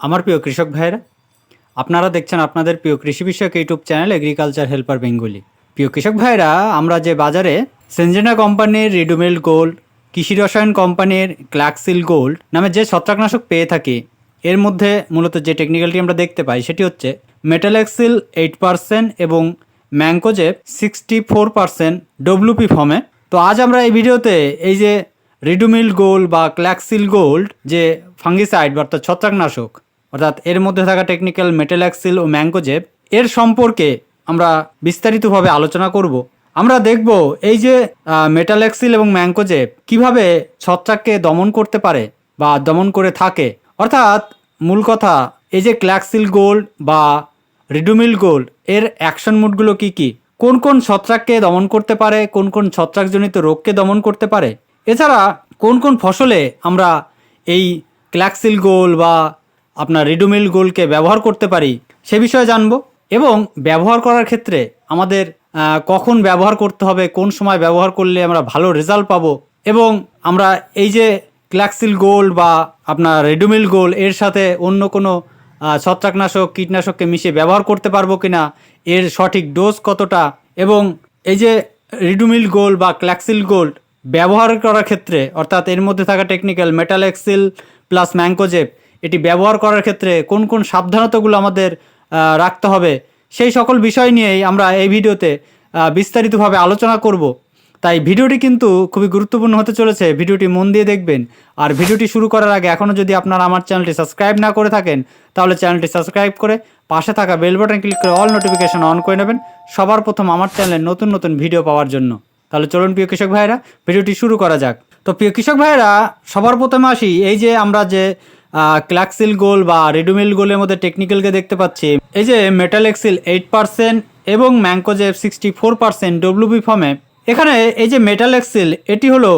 আমার প্রিয় কৃষক ভাইয়েরা, আপনারা দেখছেন আপনাদের প্রিয় কৃষি বিষয়ক YouTube channel agriculture helper Bengali. প্রিয় কৃষক ভাইয়েরা, আমরা যে বাজারে সেঞ্জেনা কোম্পানির রিডুমেল গোল্ড, কৃষি রসায়ন কোম্পানির ক্ল্যাক্সিল গোল্ড নামে যে ছত্রাকনাশক পেয়ে থাকি, এর মধ্যে মূলত যে টেকনিক্যালটি আমরা দেখতে পাই সেটি হচ্ছে মেটালেক্সিল এইট পার্সেন্ট এবং mancozeb sixty four percent WP ফর্মে তো আজ আমরা এই ভিডিওতে এই যে রিডুমিল গোল্ড বা ক্ল্যাক্সিল গোল্ড যে ফাঙ্গিসাইড বা অর্থাৎ ছত্রাকনাশক অর্থাৎ এর মধ্যে থাকা টেকনিক্যাল মেটালাক্সিল ও ম্যাঙ্কোজেব এর সম্পর্কে আমরা বিস্তারিতভাবে আলোচনা করব। আমরা দেখব এই যে মেটালেক্সিল এবং ম্যাঙ্কোজেব কীভাবে ছত্রাককে দমন করতে পারে বা দমন করে থাকে। অর্থাৎ মূল কথা, এই যে ক্ল্যাক্সিল গোল্ড বা রিডুমিল গোল্ড এর অ্যাকশন মুডগুলো কি কি? কোন কোন ছত্রাককে দমন করতে পারে, কোন কোন ছত্রাকজনিত রোগকে দমন করতে পারে? এছাড়া কোন কোন ফসলে আমরা এই ক্ল্যাক্সিল গোল বা আপনার রিডুমিল গোলকে ব্যবহার করতে পারি, সে বিষয়ে জানব। এবং ব্যবহার করার ক্ষেত্রে আমাদের কখন ব্যবহার করতে হবে, কোন সময় ব্যবহার করলে আমরা ভালো রেজাল্ট পাবো। এবং আমরা এই যে ক্ল্যাক্সিল গোল্ড বা আপনার রেডুমিল গোল্ড এর সাথে অন্য কোনো ছত্রাকনাশক, কীটনাশককে মিশিয়ে ব্যবহার করতে পারব কি না এর সঠিক ডোজ কতটা, এবং এই যে রিডুমিল গোল্ড বা ক্ল্যাক্সিল গোল্ড ব্যবহার করার ক্ষেত্রে, অর্থাৎ এর মধ্যে থাকা টেকনিক্যাল মেটালেক্সিল প্লাস ম্যাঙ্কোজেব এটি ব্যবহার করার ক্ষেত্রে কোন কোন সাবধানতাগুলো আমাদের রাখতে হবে, সেই সকল বিষয় নিয়েই আমরা এই ভিডিওতে বিস্তারিতভাবে আলোচনা করব। তাই ভিডিওটি কিন্তু খুবই গুরুত্বপূর্ণ হতে চলেছে, ভিডিওটি মন দিয়ে দেখবেন। আর ভিডিওটি শুরু করার আগে এখনও যদি আপনারা আমার চ্যানেলটি সাবস্ক্রাইব না করে থাকেন, তাহলে চ্যানেলটি সাবস্ক্রাইব করে পাশে থাকা বেল বাটন ক্লিক করে অল নোটিফিকেশন অন করে নেবেন সবার প্রথম আমার চ্যানেলে নতুন নতুন ভিডিও পাওয়ার জন্য। তাহলে চলুন প্রিয় কৃষক ভাইয়েরা, ভিডিওটি শুরু করা যাক। তো প্রিয় কৃষক ভাইয়েরা, সবার প্রথমে আসি, এই যে আমরা যে ক্ল্যাক্সিল গোল বা রেডুমিল গোলের মধ্যে টেকনিক্যালকে দেখতে পাচ্ছি। এই যে মেটাল এক্সিল এইট পার্সেন্ট এবং mancozeb sixty four percent WB ফর্মে এখানে এই যে মেটাল এক্সিল এটি হলো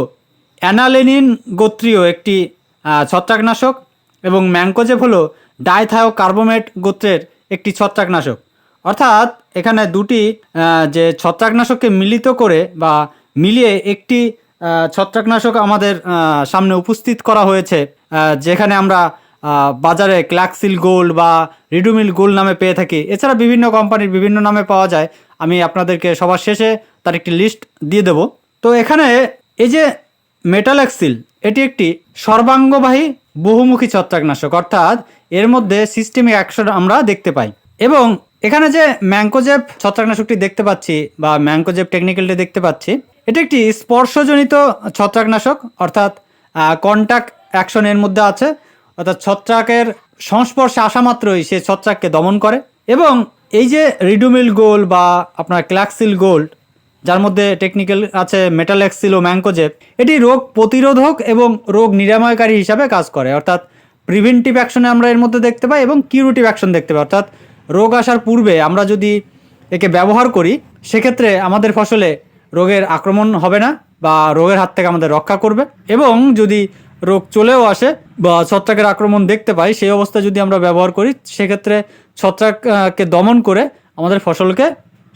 অ্যানালেনিন গোত্রীয় একটি ছত্রাকনাশক এবং ম্যাঙ্কোজেব হলো ডাইথায়ো কার্বোমেট গোত্রের একটি ছত্রাকনাশক। অর্থাৎ এখানে দুটি যে ছত্রাকনাশককে মিলিত করে বা মিলিয়ে একটি ছত্রাকনাশক আমাদের সামনে উপস্থিত করা হয়েছে। যেখানে আমরা বাজারে ক্ল্যাক্সিল গোল্ড বা রিডুমিল গোল্ড নামে পেয়ে থাকি। এছাড়া বিভিন্ন কোম্পানির বিভিন্ন নামে পাওয়া যায়। আমি আপনাদেরকে সবার শেষে তার একটি লিস্ট দিয়ে দেব। তো এখানে এই যে মেটালেক্সিল এটি একটি সর্বাঙ্গবাহী বহুমুখী ছত্রাকনাশক। অর্থাৎ এর মধ্যে সিস্টেমিক অ্যাকশন আমরা দেখতে পাই। এবং এখানে যে ম্যাঙ্কোজেব ছত্রাকনাশকটি দেখতে পাচ্ছি বা ম্যাঙ্কোজেব টেকনিক্যালটি দেখতে পাচ্ছি, এটি একটি স্পর্শজনিত ছত্রাকনাশক। অর্থাৎ কন্ট্যাক্ট অ্যাকশন এর মধ্যে আছে, অর্থাৎ ছত্রাকের সংস্পর্শে আসা মাত্রই সে ছত্রাককে দমন করে। এবং এই যে রিডুমিল গোল বা আপনার ক্ল্যাক্সিল গোল্ড, যার মধ্যে টেকনিক্যাল আছে মেটালেক্সিল ও ম্যাঙ্কোজেব এটি রোগ প্রতিরোধক এবং রোগ নিরাময়কারী হিসাবে কাজ করে। অর্থাৎ প্রিভেন্টিভ অ্যাকশনে আমরা এর মধ্যে দেখতে পাই এবং কিউরেটিভ অ্যাকশন দেখতে পাই। অর্থাৎ রোগ আসার পূর্বে আমরা যদি একে ব্যবহার করি, সেক্ষেত্রে আমাদের ফসলে রোগের আক্রমণ হবে না বা রোগের হাত থেকে আমাদের রক্ষা করবে। এবং যদি রোগ চলেও আসে বা ছত্রাকের আক্রমণ দেখতে পাই, সেই অবস্থায় যদি আমরা ব্যবহার করি, সেক্ষেত্রে ছত্রাককে দমন করে আমাদের ফসলকে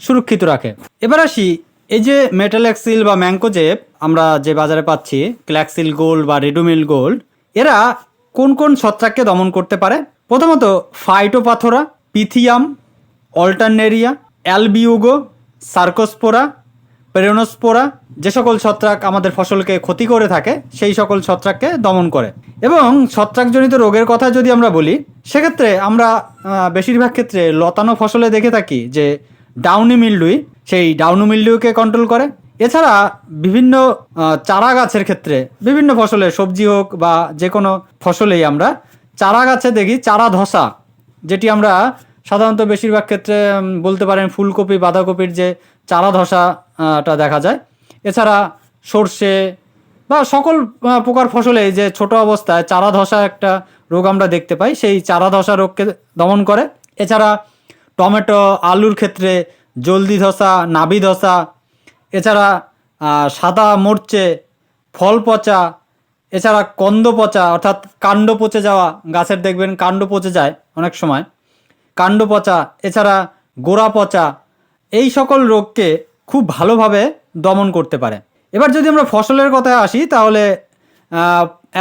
সুরক্ষিত রাখে। এবার আসি, এই যে মেটালেক্সিল বা ম্যাঙ্কোজেব আমরা যে বাজারে পাচ্ছি ক্ল্যাক্সিল গোল্ড বা রেডুমিল গোল্ড, এরা কোন কোন ছত্রাককে দমন করতে পারে? প্রথমত ফাইটোপাথোরা, পিথিয়াম, অল্টারনেরিয়া, অ্যালবিউগো সার্কোস্পোরা পেরোনোস্পোরা যে সকল ছত্রাক আমাদের ফসলকে ক্ষতি করে থাকে, সেই সকল ছত্রাককে দমন করে। এবং ছত্রাকজনিত রোগের কথা যদি আমরা বলি, সেক্ষেত্রে আমরা বেশিরভাগ ক্ষেত্রে লতানো ফসলে দেখে থাকি যে ডাউনি মিল্ডুই, সেই ডাউনি মিল্ডুকে কন্ট্রোল করে। এছাড়া বিভিন্ন চারা গাছের ক্ষেত্রে বিভিন্ন ফসলে, সবজি হোক বা যে কোনো ফসলেই আমরা চারা গাছে দেখি, চারা ধসা, যেটি আমরা সাধারণত বেশিরভাগ ক্ষেত্রে বলতে পারেন ফুলকপি, বাঁধাকপির যে চারা ধসাটা দেখা যায়। এছাড়া সর্ষে বা সকল প্রকার ফসলে যে ছোট অবস্থায় চারা ধসা একটা রোগ আমরা দেখতে পাই, সেই চারা ধসা রোগকে দমন করে। এছাড়া টমেটো, আলুর ক্ষেত্রে জলদি ধসা নাবি ধসা এছাড়া সাদা মরচে, ফল পচা, এছাড়া কন্দ পচা, অর্থাৎ কাণ্ড পচে যাওয়া, গাছের দেখবেন কাণ্ড পচে যায় অনেক সময়। কাণ্ড পচা, এছাড়া গোড়া পচা এই সকল রোগকে খুব ভালোভাবে দমন করতে পারে। এবার যদি আমরা ফসলের কথায় আসি, তাহলে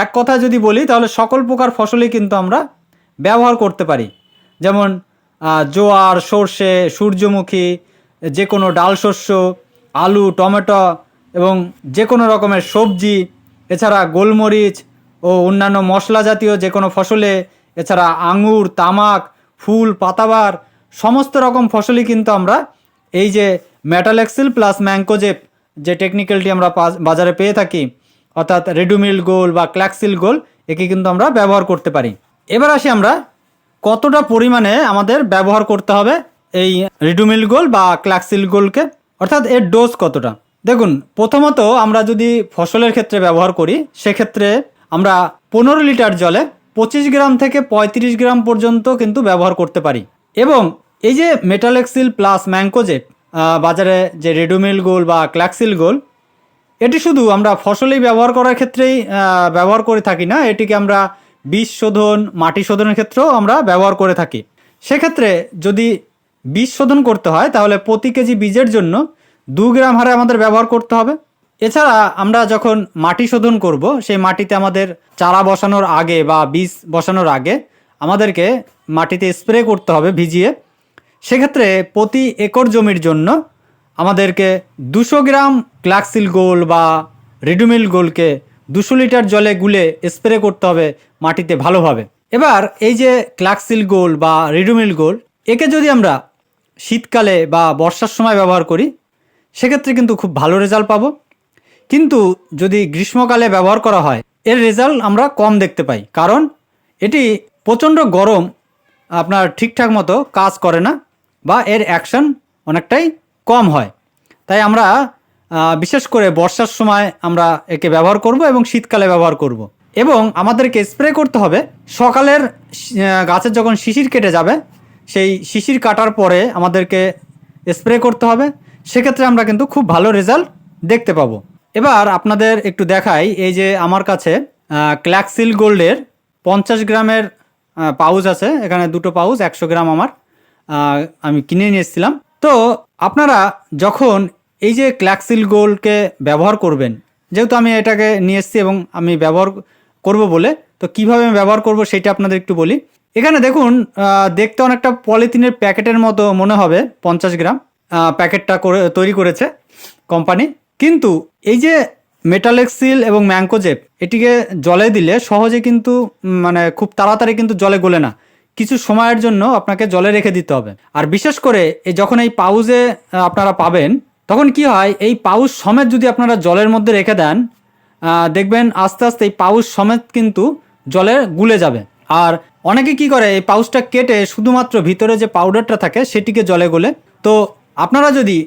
এক কথায় যদি বলি, তাহলে সকল প্রকার ফসলই কিন্তু আমরা ব্যবহার করতে পারি। যেমন জোয়ার, সর্ষে, সূর্যমুখী যে কোনো ডাল শস্য, আলু, টমেটো এবং যে কোনো রকমের সবজি, এছাড়া গোলমরিচ ও অন্যান্য মশলা জাতীয় যে কোনো ফসলে, এছাড়া আঙুর, তামাক, ফুল, পাতাবার, সমস্ত রকম ফসলই কিন্তু আমরা এই যে মেটালেক্সিল প্লাস ম্যাঙ্কোজেপ যে টেকনিক্যালটি আমরা বাজারে পেয়ে থাকি, অর্থাৎ রেডুমিল গোল বা ক্ল্যাক্সিল গোল একে কিন্তু আমরা ব্যবহার করতে পারি। এবার আসি আমরা কতটা পরিমাণে আমাদের ব্যবহার করতে হবে এই রিডুমিল গোল বা ক্ল্যাক্সিল গোলকে অর্থাৎ এর ডোজ কতটা। দেখুন, প্রথমত আমরা যদি ফসলের ক্ষেত্রে ব্যবহার করি, সেক্ষেত্রে আমরা পনেরো লিটার জলে পঁচিশ গ্রাম থেকে পঁয়ত্রিশ গ্রাম পর্যন্ত কিন্তু ব্যবহার করতে পারি। এবং এই যে মেটাল মেটালেক্সিল প্লাস ম্যাঙ্কোজেট বাজারে যে রেডুমিল গোল বা ক্ল্যাক্সিল গোল এটি শুধু আমরা ফসলেই ব্যবহার করার ক্ষেত্রেই ব্যবহার করে থাকি না, এটিকে আমরা বীজ শোধন, মাটি শোধনের ক্ষেত্রেও আমরা ব্যবহার করে থাকি। সেক্ষেত্রে যদি বীজ শোধন করতে হয়, তাহলে প্রতি কেজি বীজের জন্য দু গ্রাম হারে আমাদের ব্যবহার করতে হবে। এছাড়া আমরা যখন মাটি শোধন করব, সেই মাটিতে আমাদের চারা বসানোর আগে বা বীজ বসানোর আগে আমাদেরকে মাটিতে স্প্রে করতে হবে ভিজিয়ে। সেক্ষেত্রে প্রতি একর জমির জন্য আমাদেরকে দুশো গ্রাম ক্লাক্সিল গোল বা রেডুমিল গোলকে দুশো লিটার জলে গুলে স্প্রে করতে হবে মাটিতে ভালোভাবে। এবার এই যে ক্লাক্সিল গোল বা রেডুমিল গোল, একে যদি আমরা শীতকালে বা বর্ষার সময় ব্যবহার করি, সেক্ষেত্রে কিন্তু খুব ভালো রেজাল্ট পাবো। কিন্তু যদি গ্রীষ্মকালে ব্যবহার করা হয়, এর রেজাল্ট আমরা কম দেখতে পাই। কারণ এটি প্রচণ্ড গরম, আপনার ঠিকঠাক মতো কাজ করে না। বা এর অ্যাকশন অনেকটাই কম হয়। তাই আমরা বিশেষ করে বর্ষার সময় আমরা একে ব্যবহার করব এবং শীতকালে ব্যবহার করব। এবং আমাদেরকে স্প্রে করতে হবে। সকালের গাছের যখন শিশির কেটে যাবে, সেই শিশির কাটার পরে আমাদেরকে স্প্রে করতে হবে। সেক্ষেত্রে আমরা কিন্তু খুব ভালো রেজাল্ট দেখতে পাবো। এবার আপনাদের একটু দেখাই, এই যে আমার কাছে ক্ল্যাক্সিল গোল্ডের পঞ্চাশ গ্রামের পাউচ আছে। এখানে দুটো পাউচ একশো গ্রাম আমার। আমি কিনে নিয়ে এসেছিলাম। তো আপনারা যখন এই যে ক্ল্যাক্সিল গোল্ডকে ব্যবহার করবেন, যেহেতু আমি এটাকে নিয়ে এসেছি এবং আমি ব্যবহার করব বলে, তো কীভাবে আমি ব্যবহার করব সেটা আপনাদের একটু বলি। এখানে দেখুন দেখতে অনেকটা পলিথিনের প্যাকেটের মতো মনে হবে, পঞ্চাশ গ্রাম। প্যাকেটটা করে, তৈরি করেছে কোম্পানি। কিন্তু এই যে মেটালেক্সিল এবং ম্যাঙ্কোজেপ এটিকে জলে দিলে সহজে কিন্তু মানে খুব তাড়াতাড়ি কিন্তু জলে গলে না। কিছু সময়ের জন্য আপনাকে জলে রেখে দিতে হবে। আর বিশেষ করে এই যখন এই পাউজে আপনারা পাবেন, তখন কি হয়, এই পাউচ সমেত যদি আপনারা জলের মধ্যে রেখে দেন দেখবেন আস্তে আস্তে এই পাউচ সমেত কিন্তু জলে গুলে যাবে। আর অনেকে কি করে, এই পাউচটা কেটে শুধুমাত্র ভিতরে যে পাউডারটা থাকে, সেটিকে জলে গলে। তো আপনারা যদি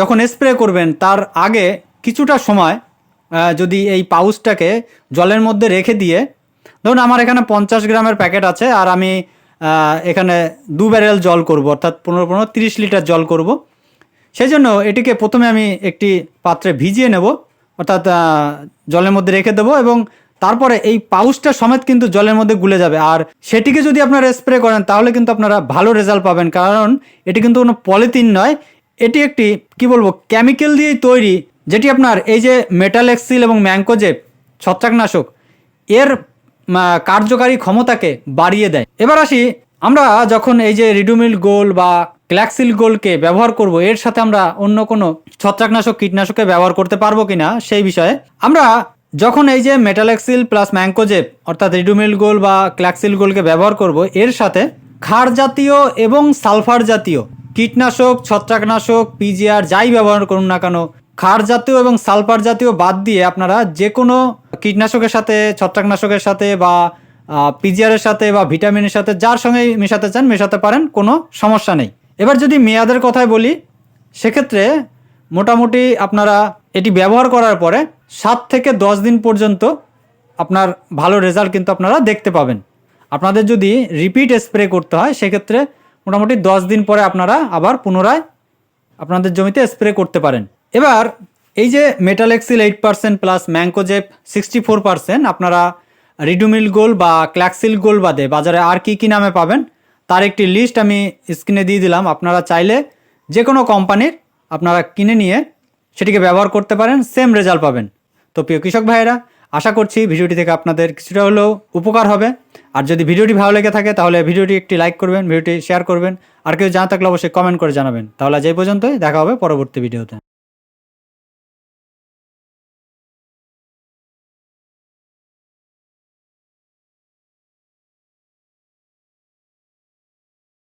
যখন স্প্রে করবেন, তার আগে কিছুটা সময় যদি এই পাউচটাকে জলের মধ্যে রেখে দিয়ে, ধরুন আমার এখানে পঞ্চাশ গ্রামের প্যাকেট আছে, আর আমি এখানে দু ব্যারেল জল করব, অর্থাৎ পনেরো পনেরো তিরিশ লিটার জল করব। সেই জন্য এটিকে প্রথমে আমি একটি পাত্রে ভিজিয়ে নেব, অর্থাৎ জলের মধ্যে রেখে দেবো এবং তারপরে এই পাউচটা সমেত কিন্তু জলের মধ্যে গুলে যাবে। আর সেটিকে যদি আপনারা স্প্রে করেন, তাহলে কিন্তু আপনারা ভালো রেজাল্ট পাবেন, কারণ এটি কিন্তু কোনো পলিথিন নয়। এটি একটি, কি বলব, কেমিক্যাল দিয়েই তৈরি, যেটি আপনার এই যে মেটালেক্সিল এবং ম্যাঙ্কোজেপ ছত্রাকনাশক, এর কার্যকারী ক্ষমতাকে বাড়িয়ে দেয়। এবার আসি, আমরা যখন এই যে রিডুমিল গোল বা ক্ল্যাক্সিল গোলকে ব্যবহার করব, এর সাথে আমরা অন্য কোনো ছত্রাকনাশক কীটনাশকে ব্যবহার করতে পারব কিনা সেই বিষয়ে, আমরা যখন এই যে মেটালেক্সিল প্লাস ম্যাঙ্কোজেপ অর্থাৎ রিডুমিল গোল বা ক্ল্যাক্সিল গোলকে ব্যবহার করব, এর সাথে ক্ষার জাতীয় এবং সালফার জাতীয় কীটনাশক, ছত্রাকনাশক, পিজিআর যাই ব্যবহার করুন না কেন ক্ষার জাতীয় এবং সালফার জাতীয় বাদ দিয়ে আপনারা যে কোনো কীটনাশকের সাথে, ছত্রাকনাশকের সাথে বা পিজিআরের সাথে বা ভিটামিনের সাথে যার সঙ্গে মেশাতে চান, মেশাতে পারেন, কোনো সমস্যা নেই। এবার যদি মেয়াদের কথায় বলি, সেক্ষেত্রে মোটামুটি আপনারা এটি ব্যবহার করার পরে সাত থেকে দশ দিন পর্যন্ত আপনার ভালো রেজাল্ট কিন্তু আপনারা দেখতে পাবেন। আপনাদের যদি রিপিট স্প্রে করতে হয়, সেক্ষেত্রে মোটামুটি দশ দিন পরে আপনারা আবার পুনরায় আপনাদের জমিতে স্প্রে করতে পারেন। এবার, এই যে metalaxyl eight percent plus mancozeb sixty four percent আপনারা রিডুমিল গোল বা ক্ল্যাক্সিল গোল বাদে বাজারে আর কি কি নামে পাবেন, তার একটি লিস্ট আমি স্ক্রিনে দিয়ে দিলাম। আপনারা চাইলে যে কোনো কোম্পানির আপনারা কিনে নিয়ে সেটিকে ব্যবহার করতে পারেন সেম রেজাল্ট পাবেন। তো প্রিয় কৃষক ভাইয়েরা, আশা করছি ভিডিওটি থেকে আপনাদের কিছুটা হলেও উপকার হবে। আর যদি ভিডিওটি ভালো লেগে থাকে, তাহলে ভিডিওটি একটি লাইক করবেন, ভিডিওটি শেয়ার করবেন। আর কেউ জানা থাকলে অবশ্যই কমেন্ট করে জানাবেন। তাহলে এই পর্যন্তই, দেখা হবে পরবর্তী ভিডিওতে